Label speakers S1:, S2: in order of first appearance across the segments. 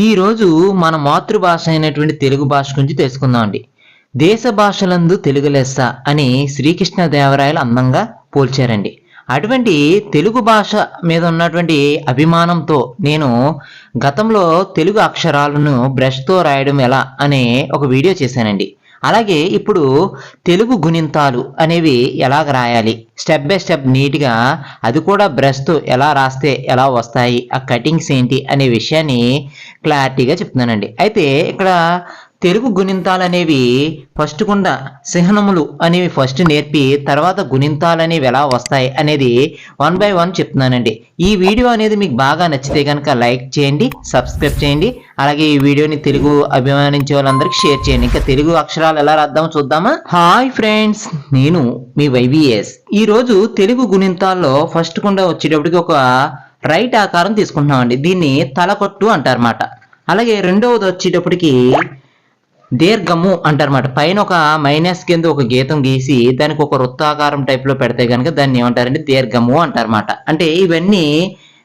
S1: ఈరోజు మన మాతృభాష అయినటువంటి తెలుగు భాష గురించి తెలుసుకుందామండి దేశ భాషలందు తెలుగు లెస్స అని శ్రీకృష్ణదేవరాయలు అందంగా పోల్చారండి. అటువంటి తెలుగు భాష మీద ఉన్నటువంటి అభిమానంతో నేను గతంలో తెలుగు అక్షరాలను బ్రష్తో రాయడం ఎలా అనే ఒక వీడియో చేశానండి. అలాగే ఇప్పుడు తెలుగు గుణింతాలు అనేవి ఎలాగ రాయాలి? స్టెప్ బై స్టెప్ నీట్గా అది కూడా బ్రష్తో ఎలా రాస్తే ఎలా వస్తాయి? ఆ కటింగ్స్ ఏంటి? అనే విషయాన్ని క్లారిటీగా చెప్తున్నానండి. అయితే ఇక్కడ తెలుగు గుణింతాలు అనేవి ఫస్ట్ కుండా చిహ్నములు అనేవి ఫస్ట్ నేర్పి తర్వాత గుణింతాలు అనేవి ఎలా వస్తాయి అనేది వన్ బై వన్ చెప్తున్నానండి. ఈ వీడియో అనేది మీకు బాగా నచ్చితే కనుక లైక్ చేయండి సబ్స్క్రైబ్ చేయండి అలాగే ఈ వీడియోని తెలుగు అభిమానించే వాళ్ళందరికీ షేర్ చేయండి. ఇంకా తెలుగు అక్షరాలు ఎలా రాద్దామో చూద్దామా? హాయ్ ఫ్రెండ్స్ నేను మీ వైవిఎస్ ఈ రోజు తెలుగు గుణింతాల్లో ఫస్ట్ కుండా వచ్చేటప్పటికి ఒక రైట్ ఆకారం తీసుకుంటున్నామండి. దీన్ని తలకొట్టు అంటారన్నమాట. అలాగే రెండవది వచ్చేటప్పటికి దీర్ఘము అంటారన్నమాట. పైన ఒక మైనస్ కింద ఒక గీతం గీసి దానికి ఒక వృత్తాకారం టైప్లో లో పెడితే కనుక దాన్ని ఏమంటారంటే దీర్ఘము అంటారన్నమాట. అంటే ఇవన్నీ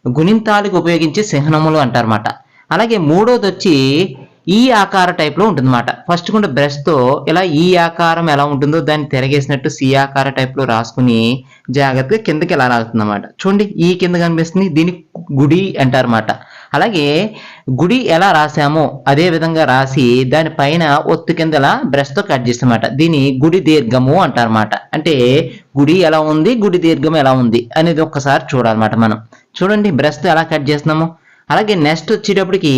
S1: గుణింతాలకు ఉపయోగించే చిహ్నములు అంటారన్నమాట. అలాగే మూడోది వచ్చి ఈ ఆకార టైప్లో లో ఉంటుందన్నమాట. ఫస్ట్ కూడా బ్రష్తో ఇలా ఈ ఆకారం ఎలా ఉంటుందో దాన్ని తిరగేసినట్టు సి ఆకార టైప్లో లో రాసుకుని జాగ్రత్తగా కిందకి ఎలా లాగుతుందన్నమాట చూడండి ఈ కింద కనిపిస్తుంది దీన్ని గుడి అంటారన్నమాట. అలాగే గుడి ఎలా రాసామో అదే విధంగా రాసి దానిపైన ఒత్తు కింద ఇలా బ్రష్తో కట్ చేస్తామన్నమాట దీని గుడి దీర్ఘము అంటారన్నమాట. అంటే గుడి ఎలా ఉంది గుడి దీర్ఘం ఎలా ఉంది అనేది ఒక్కసారి చూడాలన్నమాట మనం. చూడండి బ్రష్తో ఎలా కట్ చేస్తున్నాము. అలాగే నెక్స్ట్ వచ్చేటప్పటికి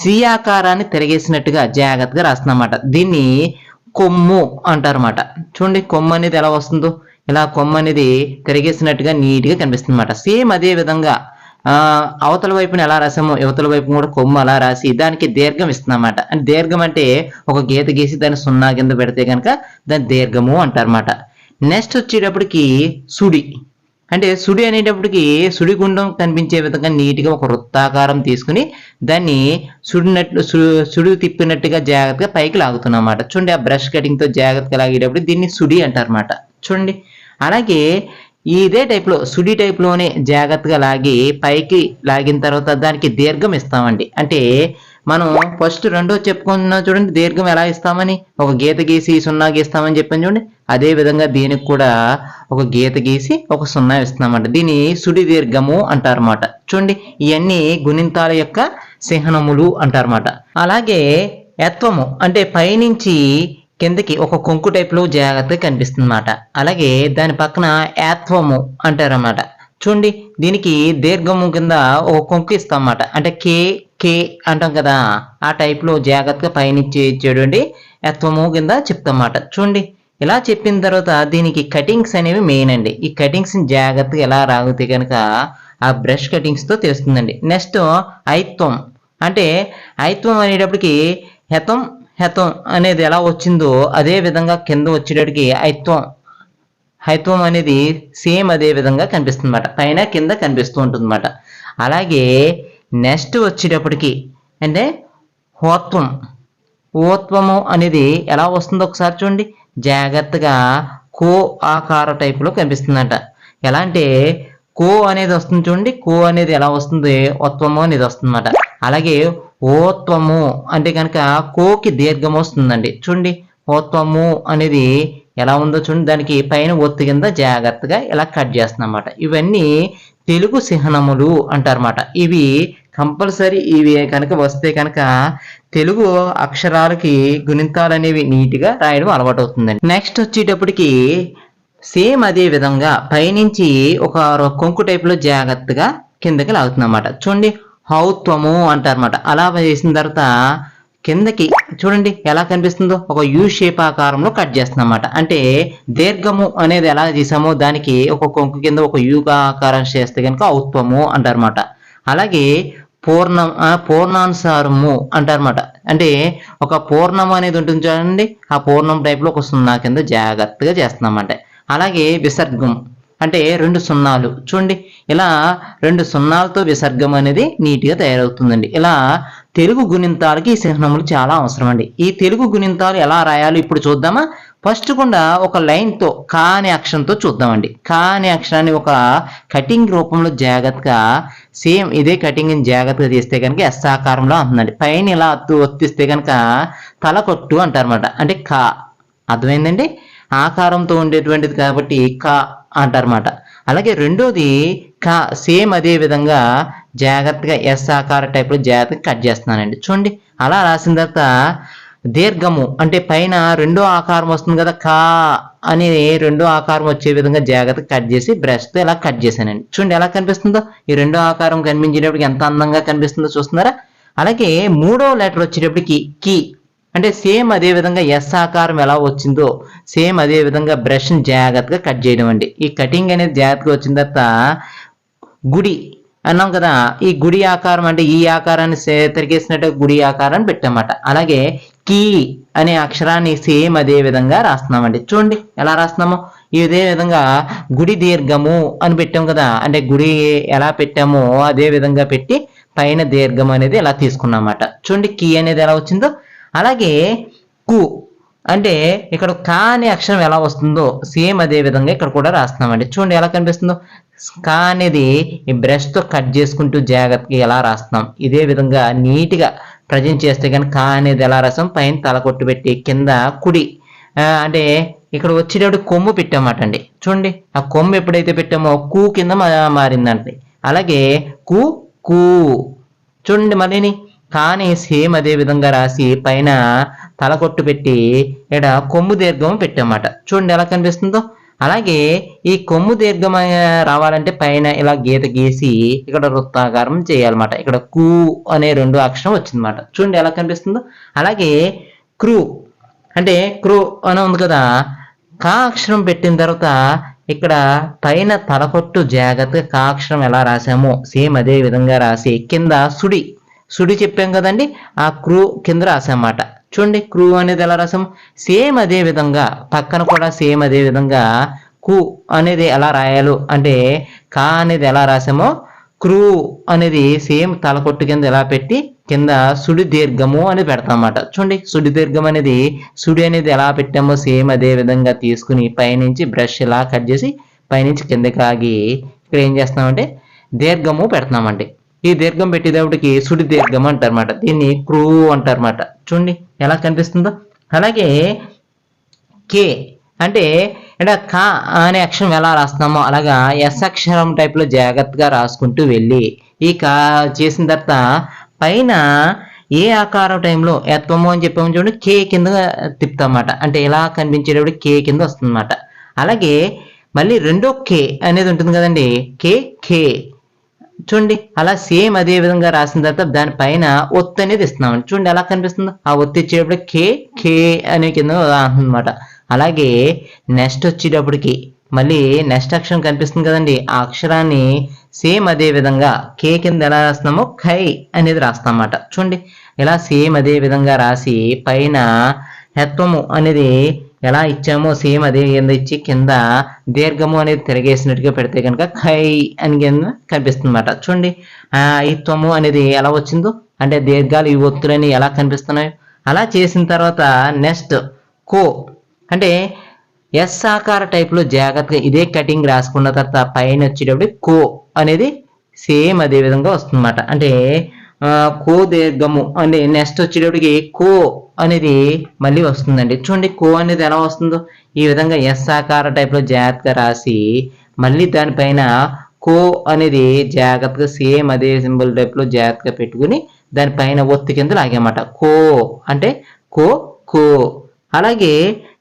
S1: సి ఆకారాన్ని తిరగేసినట్టుగా జాగ్రత్తగా రాస్తున్నమాట. దీన్ని కొమ్ము అంటారన్నమాట. చూడండి కొమ్ము అనేది ఎలా వస్తుందో. ఇలా కొమ్ము అనేది తిరిగేసినట్టుగా నీట్గా కనిపిస్తుంది అనమాట సేమ్ అదే విధంగా అవతల వైపున ఎలా రాసామో యువతల వైపు కూడా కొమ్ము అలా రాసి దానికి దీర్ఘం ఇస్తుందన్నమాట. అంటే దీర్ఘం అంటే ఒక గీత గీసి దాన్ని సున్నా కింద పెడితే కనుక దాన్ని దీర్ఘము అంటారన్నమాట. నెక్స్ట్ వచ్చేటప్పటికి సుడి. అంటే సుడి అనేటప్పటికి సుడి గుండం కనిపించే విధంగా నీట్గా ఒక వృత్తాకారం తీసుకుని దాన్ని సుడినట్లు సుడి తిప్పినట్టుగా జాగ్రత్తగా పైకి లాగుతున్నాం అన్నమాట చూడండి ఆ బ్రష్ కటింగ్తో జాగ్రత్తగా లాగేటప్పుడు దీన్ని సుడి అంటారన్నమాట. చూడండి అలాగే ఇదే టైప్లో సుడి టైప్లోనే జాగ్రత్తగా లాగి పైకి లాగిన తర్వాత దానికి దీర్ఘం ఇస్తామండి. అంటే మనం ఫస్ట్ రెండో చెప్పుకున్నాం చూడండి దీర్ఘం ఎలా ఇస్తామని? ఒక గీత గీసి సున్నా గీస్తామని చెప్పాను చూడండి. అదే విధంగా దీనికి కూడా ఒక గీత గీసి ఒక సున్నా ఇస్తున్నామంట దీని సుడి దీర్ఘము అంటారన్నమాట. చూడండి ఇవన్నీ గుణింతాల యొక్క చిహ్నములు అంటారన్నమాట. అలాగే యత్వము అంటే పైనుంచి కిందకి ఒక కొంకు టైప్లో జాగ్రత్తగా కనిపిస్తుంది అన్నమాట అలాగే దాని పక్కన యాత్వము అంటారన్నమాట. చూడండి దీనికి దీర్ఘము కింద ఒక కొంకు ఇస్తాం అన్నమాట అంటే కే కే అంటాం కదా. ఆ టైప్లో జాగ్రత్తగా పైనుంచి చూడండి. యత్వము కింద చెప్తామన్నమాట. చూడండి. ఇలా చెప్పిన తర్వాత దీనికి కటింగ్స్ అనేవి మెయిన్ అండి. ఈ కటింగ్స్ జాగ్రత్తగా ఎలా రాగితే కనుక ఆ బ్రష్ కటింగ్స్తో తెలుస్తుందండి. నెక్స్ట్ ఐత్వం. అంటే ఐత్వం అనేటప్పటికి హెతం హెతం అనేది ఎలా వచ్చిందో అదే విధంగా కింద వచ్చేటప్పటికి ఐత్వం హైత్వం అనేది సేమ్ అదే విధంగా కనిపిస్తుంది అనమాట పైన కింద కనిపిస్తూ ఉంటుంది అలాగే నెక్స్ట్ వచ్చేటప్పటికి అంటే హోత్వం. ఓత్వము అనేది ఎలా వస్తుందో ఒకసారి చూడండి. జాగ్రత్తగా కో ఆకార టైపులో కనిపిస్తుందంట. ఎలా అంటే కో అనేది వస్తుంది చూడండి. కో అనేది ఎలా వస్తుంది? ఓత్వము అనేది వస్తుందన్నమాట. అలాగే ఓత్వము అంటే కనుక కోకి దీర్ఘం వస్తుందండి. చూడండి. ఓత్వము అనేది ఎలా ఉందో చూడండి. దానికి పైన ఒత్తు కింద జాగ్రత్తగా ఇలా కట్ చేస్తుందన్నమాట. ఇవన్నీ తెలుగు చిహ్నములు అంటారన్నమాట. ఇవి కంపల్సరీ ఇవి కనుక వస్తే కనుక తెలుగు అక్షరాలకి గుణింతాలు అనేవి నీట్గా రాయడం అలవాటు అవుతుందండి నెక్స్ట్ వచ్చేటప్పటికి సేమ్ అదే విధంగా పైనుంచి ఒక కొంకు టైప్లో జాగ్రత్తగా కిందకి లాగుతుందన్నమాట. చూడండి హౌత్వము అంటారన్నమాట. అలా చేసిన తర్వాత కిందకి చూడండి ఎలా కనిపిస్తుందో ఒక యూ షేప్ ఆకారంలో కట్ చేస్తున్నమాట అంటే దీర్ఘము అనేది ఎలా చేసామో దానికి ఒక కొంకు కింద ఒక యూగా ఆకారం చేస్తే కనుక ఔత్వము అంటారన్నమాట. అలాగే పూర్ణం పూర్ణానుసారము అంటారన్నమాట. అంటే ఒక పూర్ణం అనేది ఉంటుంది చూడండి ఆ పూర్ణం టైప్లో ఒక సున్నా కింద జాగ్రత్తగా చేస్తున్నామంటే. అలాగే విసర్గం అంటే రెండు సున్నాలు. చూడండి ఇలా రెండు సున్నాలతో విసర్గం అనేది నీట్గా తయారవుతుందండి. ఇలా తెలుగు గుణింతాలకి ఈ చిహ్నములు చాలా అవసరం అండి ఈ తెలుగు గుణింతాలు ఎలా రాయాలో ఇప్పుడు చూద్దామా? ఫస్ట్ కూడా ఒక లైన్తో కా అనే అక్షరంతో చూద్దామండి. కా అనే అక్షరాన్ని ఒక కటింగ్ రూపంలో జాగ్రత్తగా సేమ్ ఇదే కటింగ్ జాగ్రత్తగా తీస్తే కనుక ఎస్ ఆకారంలో ఉంటుందండి పైన ఇలా ఒత్తిస్తే కనుక తల కొట్టు అంటారన్నమాట. అంటే కా. అర్థమైందండి? ఆకారంతో ఉండేటువంటిది కాబట్టి కా అంటారన్నమాట. అలాగే రెండోది కా సేమ్ అదే విధంగా జాగ్రత్తగా ఎస్ ఆకార టైప్లో జాగ్రత్తగా కట్ చేస్తున్నానండి. చూడండి. అలా రాసిన తర్వాత దీర్ఘము అంటే పైన రెండో ఆకారం వస్తుంది కదా కా అని రెండో ఆకారం వచ్చే విధంగా జాగ్రత్తగా కట్ చేసి బ్రష్తో ఇలా కట్ చేశానండి. చూడండి ఎలా కనిపిస్తుందో? ఈ రెండో ఆకారం కనిపించేటప్పటికి ఎంత అందంగా కనిపిస్తుందో చూస్తున్నారా? అలాగే మూడో లెటర్ వచ్చేటప్పటికి కి అంటే సేమ్ అదే విధంగా ఎస్ ఆకారం ఎలా వచ్చిందో సేమ్ అదే విధంగా బ్రష్ని జాగ్రత్తగా కట్ చేయడం అండి. ఈ కటింగ్ అనేది జాగ్రత్తగా వచ్చిన తర్వాత గుడి అన్నాం కదా ఈ గుడి ఆకారం అంటే ఈ ఆకారాన్ని తిరిగేసినట్టు గుడి ఆకారాన్ని పెట్టామన్నమాట. అలాగే కీ అనే అక్షరాన్ని సేమ్ అదే విధంగా రాస్తున్నామండి. చూడండి ఎలా రాస్తున్నాము? ఇదే విధంగా గుడి దీర్ఘము అని పెట్టాం కదా అంటే గుడి ఎలా పెట్టామో అదే విధంగా పెట్టి పైన దీర్ఘం అనేది ఎలా తీసుకున్నామన్నమాట. చూడండి కీ అనేది ఎలా వచ్చిందో? అలాగే కు అంటే ఇక్కడ కా అనే అక్షరం ఎలా వస్తుందో సేమ్ అదే విధంగా ఇక్కడ కూడా రాస్తున్నామండి. చూడండి ఎలా కనిపిస్తుందో? కా అనేది ఈ బ్రష్తో కట్ చేసుకుంటూ జాగ్రత్తగా ఎలా రాస్తున్నాం? ఇదే విధంగా నీట్గా ప్రజెంట్ చేస్తే కానీ కా అనేది ఎలా పైన తల కొట్టు పెట్టి కింద కుడి. అంటే ఇక్కడ వచ్చేటప్పుడు కొమ్ము పెట్టామాట అండి. చూడండి ఆ కొమ్ము ఎప్పుడైతే పెట్టామో కూ కింద మా- మారిందండి. అలాగే కు కూ. చూడండి మళ్ళీని. కానీ సేమ్ అదే విధంగా రాసి పైన తలకొట్టు పెట్టి ఇక్కడ కొమ్ము దీర్ఘం పెట్టామాట. చూడండి ఎలా కనిపిస్తుందో? అలాగే ఈ కొమ్ము దీర్ఘమైన రావాలంటే పైన ఇలా గీత గీసి ఇక్కడ వృత్తాకారం చేయాలన్నమాట. ఇక్కడ కు అనే రెండు అక్షరం వచ్చిందన్నమాట. చూడండి ఎలా కనిపిస్తుందో. అలాగే క్రూ అంటే క్రూ అని ఉంది కదా. కా అక్షరం పెట్టిన తర్వాత ఇక్కడ పైన తలకొట్టు జాగ్రత్తగా కా అక్షరం ఎలా రాసామో సేమ్ అదే విధంగా రాసి కింద సుడి సుడి చెప్పాం కదండి ఆ క్రూ కింద రాసామాట చూడండి క్రూ అనేది ఎలా రాసాము సేమ్ అదే విధంగా పక్కన కూడా సేమ్ అదే విధంగా కు అనేది ఎలా రాయాలో అంటే కా అనేది ఎలా రాసామో క్రూ అనేది సేమ్ తలకొట్టు కింద ఎలా పెట్టి కింద సుడి దీర్ఘము అని పెడతాం చూడండి సుడి దీర్ఘం అనేది సుడి అనేది ఎలా పెట్టామో సేమ్ అదే విధంగా తీసుకుని పైనుంచి బ్రష్ ఇలా కట్ చేసి పైనుంచి కిందకి ఆగి ఇక్కడ ఏం చేస్తామంటే దీర్ఘము పెడతామండి ఈ దీర్ఘం పెట్టేటప్పటికి సుడి దీర్ఘం అంటారన్నమాట. దీన్ని క్రూ అంటారన్నమాట. చూడండి ఎలా కనిపిస్తుందో. అలాగే కే అంటే ఇక్కడ కా అనే అక్షరం ఎలా రాస్తున్నామో అలాగా ఎస్ అక్షరం టైప్లో జాగ్రత్తగా రాసుకుంటూ వెళ్ళి ఈ కా చేసిన తర్వాత పైన ఏ ఆకారం టైంలో ఎత్వము అని చెప్పాము చూడండి కే కింద తిప్పుతామన్నమాట. అంటే ఇలా కనిపించేటప్పుడు కే కింద వస్తుందన్నమాట. అలాగే మళ్ళీ రెండో కే అనేది ఉంటుంది కదండి కే కే. చూడండి అలా సేమ్ అదే విధంగా రాసిన తర్వాత దానిపైన ఒత్తు అనేది ఇస్తున్నామండి. చూడండి ఎలా కనిపిస్తుందో? ఆ ఒత్తి ఇచ్చేటప్పుడు కే కే అనే కింద అనమాట అలాగే నెక్స్ట్ వచ్చేటప్పటికి మళ్ళీ నెక్స్ట్ అక్షరం కనిపిస్తుంది కదండి. ఆ అక్షరాన్ని సేమ్ అదే విధంగా కే కింద ఎలా రాస్తున్నామో? ఖై అనేది రాస్తామన్నమాట. చూడండి ఇలా సేమ్ అదే విధంగా రాసి పైన హెత్వము అనేది ఎలా ఇచ్చామో సేమ్ అదే కింద ఇచ్చి కింద దీర్ఘము అనేది తిరగేసినట్టుగా పెడితే కనుక ఖై అని కింద కనిపిస్తుంది అనమాట చూడండి ఆ అనేది ఎలా వచ్చిందో అంటే దీర్ఘాలు ఈ ఒత్తులని ఎలా కనిపిస్తున్నాయి. అలా చేసిన తర్వాత నెక్స్ట్ కో అంటే ఎస్ ఆకార టైప్లో జాగ్రత్తగా ఇదే కటింగ్ రాసుకున్న తర్వాత పైన వచ్చేటప్పుడు కో అనేది సేమ్ అదే విధంగా వస్తుందన్నమాట. అంటే కో దీర్ఘము అంటే నెక్స్ట్ వచ్చేటప్పటికి కో అనేది మళ్ళీ వస్తుందండి. చూడండి కో అనేది ఎలా వస్తుందో? ఈ విధంగా ఎస్ ఆకార టైప్లో జాగ్రత్తగా రాసి మళ్ళీ దానిపైన కో అనేది జాగ్రత్తగా సేమ్ అదే సింబల్ టైప్లో జాగ్రత్తగా పెట్టుకుని దానిపైన ఒత్తి కింద లాగామట కో అంటే కో కో. అలాగే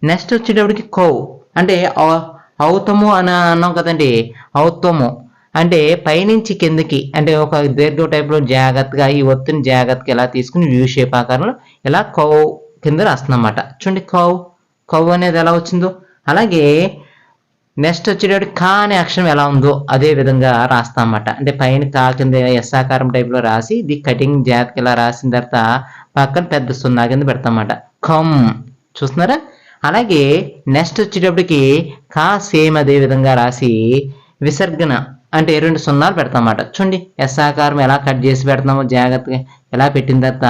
S1: నెక్స్ట్ వచ్చేటప్పటికి కౌ అంటే అవుతము ఔతము అని అన్నాం కదండి. ఔతము. అంటే పైనుంచి కిందకి అంటే ఒక దీర్ఘ టైప్లో జాగ్రత్తగా ఈ ఒత్తిని జాగ్రత్తగా ఎలా తీసుకుని వ్యూ షేప్ ఆకారంలో ఇలా కౌ కింద రాస్తుందన్నమాట. చూడండి కౌ కౌ అనేది ఎలా వచ్చిందో. అలాగే నెక్స్ట్ వచ్చేటప్పుడు కా అనే అక్షరం ఎలా ఉందో అదే విధంగా రాస్తాం అన్నమాట అంటే పైన కా కింద ఎస్ ఆకారం టైప్లో రాసి ఇది కటింగ్ జాగ్రత్తగా ఇలా రాసిన తర్వాత పక్కన పెద్ద సున్నా కింద పెడతామన్నమాట కమ్ చూస్తున్నారా? అలాగే నెక్స్ట్ వచ్చేటప్పటికి కా సేమ్ అదే విధంగా రాసి విసర్గన అంటే రెండు సున్నాలు పెడతాం అన్నమాట చూడండి ఎస్ ఆకారం ఎలా కట్ చేసి పెడతామో జాగ్రత్తగా ఎలా పెట్టిన తర్వాత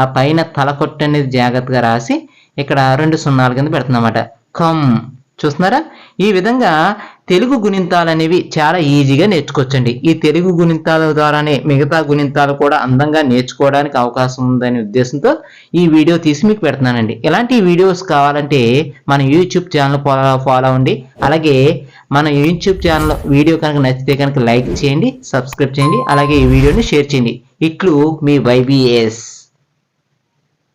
S1: ఆ పైన తల కొట్టు అనేది జాగ్రత్తగా రాసి ఇక్కడ రెండు సున్నాల కింద పెడుతున్నమాట కమ్. చూస్తున్నారా? ఈ విధంగా తెలుగు గుణింతాలు అనేవి చాలా ఈజీగా నేర్చుకోవచ్చండి. ఈ తెలుగు గుణింతాల ద్వారానే మిగతా గుణింతాలు కూడా అందంగా నేర్చుకోవడానికి అవకాశం ఉందనే ఉద్దేశంతో ఈ వీడియో తీసి మీకు పెడుతున్నానండి. ఇలాంటి వీడియోస్ కావాలంటే మన యూట్యూబ్ ఛానల్ ఫాలో ఫాలో అవ్వండి. అలాగే మన యూట్యూబ్ ఛానల్ వీడియో కనుక నచ్చితే కనుక లైక్ చేయండి సబ్స్క్రైబ్ చేయండి అలాగే ఈ వీడియోని షేర్ చేయండి. ఇట్లు మీ వైబిఎస్